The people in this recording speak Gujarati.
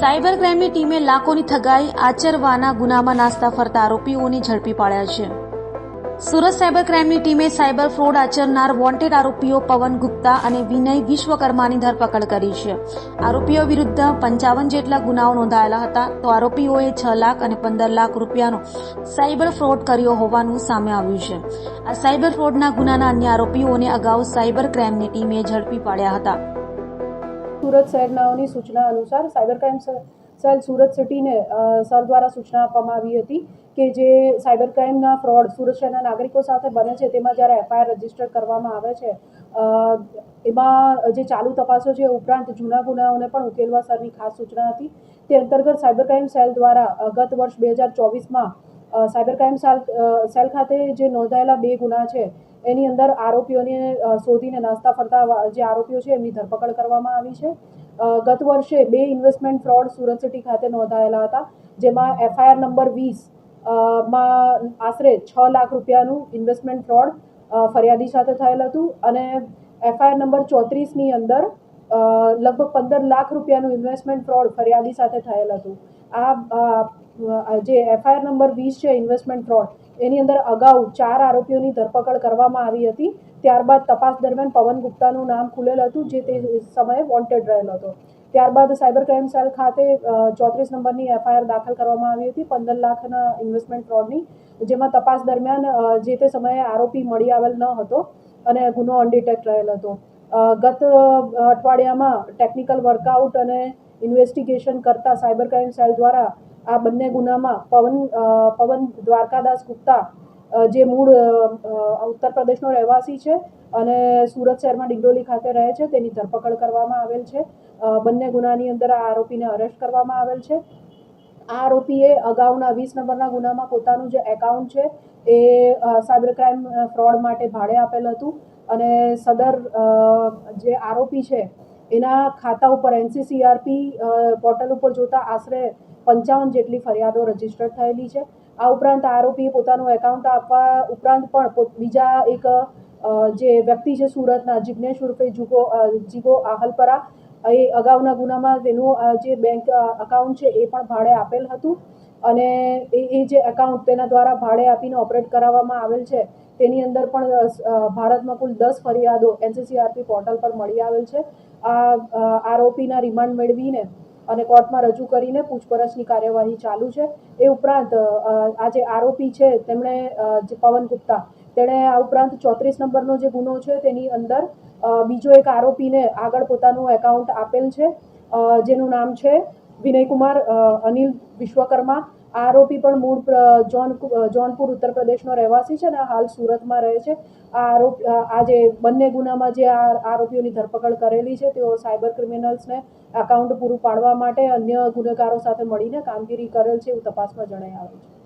સાયબર ક્રાઇમની ટીમે લાખોની ઠગાઈ, આચરવાના ગુનામાં નાસ્તા ફરતા આરોપીઓને ઝડપી પાડ્યા છે. સુરત સાયબર ક્રાઇમની ટીમે સાયબર ફ્રોડ આચરનાર વોન્ટેડ આરોપીઓ પવન ગુપ્તા અને વિનય વિશ્વકર્માની ધરપકડ કરી છે. આરોપીઓ વિરુદ્ધ પંચાવન જેટલા ગુનાઓ નોંધાયેલા હતા, તો આરોપીઓએ છ લાખ અને પંદર લાખ રૂપિયાનો સાયબર ફ્રોડ કર્યો હોવાનું સામે આવ્યું છે. આ સાયબર ફ્રોડના ગુનાના અન્ય આરોપીઓને અગાઉ સાયબર ક્રાઇમની ટીમે ઝડપી પાડ્યા હતા. સુરત શહેરનાઓની સૂચના અનુસાર સાયબર ક્રાઇમ સેલ સુરત સિટીને સર દ્વારા સૂચના આપવામાં આવી હતી કે જે સાયબર ક્રાઇમના ફ્રોડ સુરત શહેરના નાગરિકો સાથે બને છે તેમાં જ્યારે એફઆઈઆર રજિસ્ટર કરવામાં આવે છે એમાં જે ચાલુ તપાસો છે ઉપરાંત જૂના ગુનાઓને પણ ઉકેલવા સરની ખાસ સૂચના હતી. તે અંતર્ગત સાયબર ક્રાઇમ સેલ દ્વારા ગત વર્ષ બે હજાર ચોવીસમાં સાયબર ક્રાઇમ સેલ સેલ ખાતે જે નોંધાયેલા બે ગુના છે એની અંદર આરોપીઓને શોધીને નાસ્તા ફરતા જે આરોપીઓ છે, એમની ધરપકડ કરવામાં આવી છે. ગત વર્ષે બે ઇન્વેસ્ટમેન્ટ ફ્રોડ સુરત સિટી ખાતે નોંધાયેલા હતા, જેમાં એફઆઈઆર નંબર વીસમાં આશરે છ લાખ રૂપિયાનું ઇન્વેસ્ટમેન્ટ ફ્રોડ ફરિયાદી સાથે થયેલ હતું અને એફઆઈઆર નંબર ચોત્રીસની અંદર લગભગ પંદર લાખ રૂપિયાનું ઇન્વેસ્ટમેન્ટ ફ્રોડ ફરિયાદી સાથે થયેલ હતું. આ જે એફઆઈઆર નંબર વીસ છે ઇન્વેસ્ટમેન્ટ ફ્રોડ એની અંદર અગાઉ ચાર આરોપીઓની ધરપકડ કરવામાં આવી હતી. ત્યારબાદ તપાસ દરમિયાન પવન ગુપ્તાનું નામ ખુલેલ હતું, જે તે સમયે વોન્ટેડ રહેલ હતો. ત્યારબાદ સાયબર ક્રાઇમ સેલ ખાતે ચોત્રીસ નંબરની એફઆઈઆર દાખલ કરવામાં આવી હતી. પંદર લાખના ઇન્વેસ્ટમેન્ટ ફ્રોડની જેમાં તપાસ દરમિયાન જે તે સમયે આરોપી મળી આવેલ ન હતો અને ગુનો અનડિટેક્ટ રહેલ હતો. ગત અઠવાડિયામાં ટેકનિકલ વર્કઆઉટ અને ઇન્વેસ્ટિગેશન કરતા સાયબર ક્રાઇમ સેલ દ્વારા આ બંને ગુનામાં પવન પવન દ્વારકાદાસ ગુપ્તા જે મૂળ ઉત્તર પ્રદેશનો રહેવાસી છે અને સુરત શહેરમાં ડિંડોલી ખાતે રહે છે. તેની ધરપકડ કરવામાં આવેલ છે. બંને ગુનાની અંદર આ આરોપીને અરેસ્ટ કરવામાં આવેલ છે. આ આરોપીએ અગાઉના વીસ નંબરના ગુનામાં પોતાનું જે એકાઉન્ટ છે એ સાયબર ક્રાઇમ ફ્રોડ માટે ભાડે આપેલ હતું અને સદર જે આરોપી છે એના ખાતા ઉપર એનસીસીઆરપી પોર્ટલ ઉપર જોતા આશરે પંચાવન જેટલી ફરિયાદો રજિસ્ટર થયેલી છે. આ ઉપરાંત આરોપીએ પોતાનું એકાઉન્ટ આપવા ઉપરાંત પણ બીજા એક જે વ્યક્તિ છે સુરતના, જિગ્નેશ ઉર્ફે જુગો જીગો આહલપરા, એ અગાઉના ગુનામાં તેનું જે બેંક અકાઉન્ટ છે એ પણ ભાડે આપેલ હતું. અને એ એ જે એકાઉન્ટ તેના દ્વારા ભાડે આપીને ઓપરેટ કરાવવામાં આવેલ છે, તેની અંદર પણ ભારતમાં કુલ દસ ફરિયાદો એનસીસીઆરપી પોર્ટલ પર મળી આવેલ છે. આ આરોપીના રિમાન્ડ મેળવીને અને કોર્ટમાં રજૂ કરીને પૂછપરછની કાર્યવાહી ચાલુ છે. એ ઉપરાંત આ જે આરોપી છે, તેમણે પવન ગુપ્તા, તેણે આ ઉપરાંત ચોત્રીસ નંબરનો જે ગુનો છે, તેની અંદર બીજો એક આરોપીને આગળ પોતાનું એકાઉન્ટ આપેલ છે. જેનું નામ છે વિનયકુમાર અનિલ વિશ્વકર્મા. આરોપી પણ મૂળ જોન જોનપુર ઉત્તર પ્રદેશનો રહેવાસી છે અને હાલ સુરતમાં રહે છે. આ આરોપ આ જે બંને ગુનામાં જે આ આરોપીઓની ધરપકડ કરેલી છે, તેઓ સાયબર ક્રિમિનલ્સને એકાઉન્ટ પૂરું પાડવા માટે અન્ય ગુનેગારો સાથે મળીને કામગીરી કરેલ છે એવું તપાસમાં જણાઈ આવે છે.